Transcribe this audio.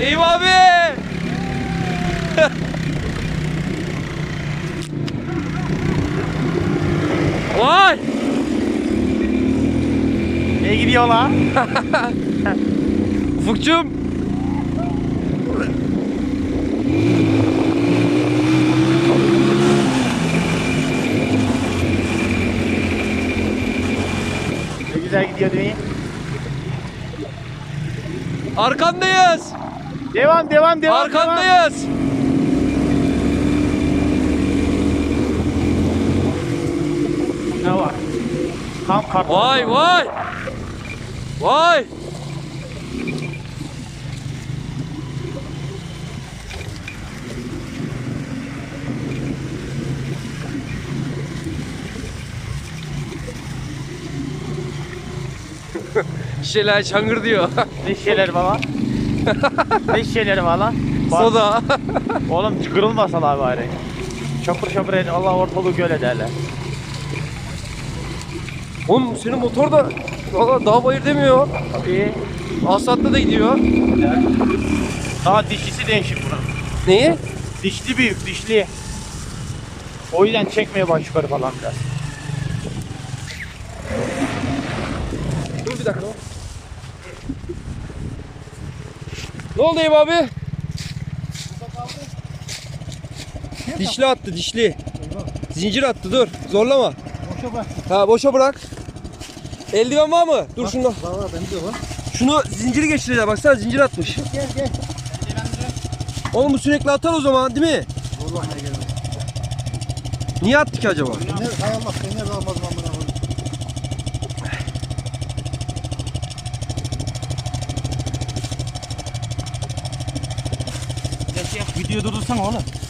Eyüp abi. Vay. Ne gidiyor la? Ufukçum. Ne güzel gidiyor değil mi? Arkandayız. Devam devam devam. devam. Arkandayız. Ne var? Tam kart. Vay vay. Vay. Şeyler çangır diyor. Ne şeyler var lan? ne şeyler var lan? Bak, Soda. Oğlum kırılmasalar bari. Şapır şapır et Allah ortalığı göl ederler. Oğlum senin motor da valla dağ bayır demiyor. İyi. Asfaltta da gidiyor. Daha dişlisi değişik bunun. Neyi? Dişli büyük dişli. O yüzden çekmeye baş yukarı falan biraz. Ne oldu Eyüp abi? Dişli attı dişli. Zincir attı dur zorlama. Boşa bak. Ha boşa bırak. Eldiven var mı? Dur şunu. Var bende var. Şunu zinciri geçireceğiz baksana zincir atmış. Gel gel. Oğlum bu sürekli atar o zaman değil mi? Vallahi ne. Niye attı ki acaba? Ne hay Allah seni ne kalmaz lan bana.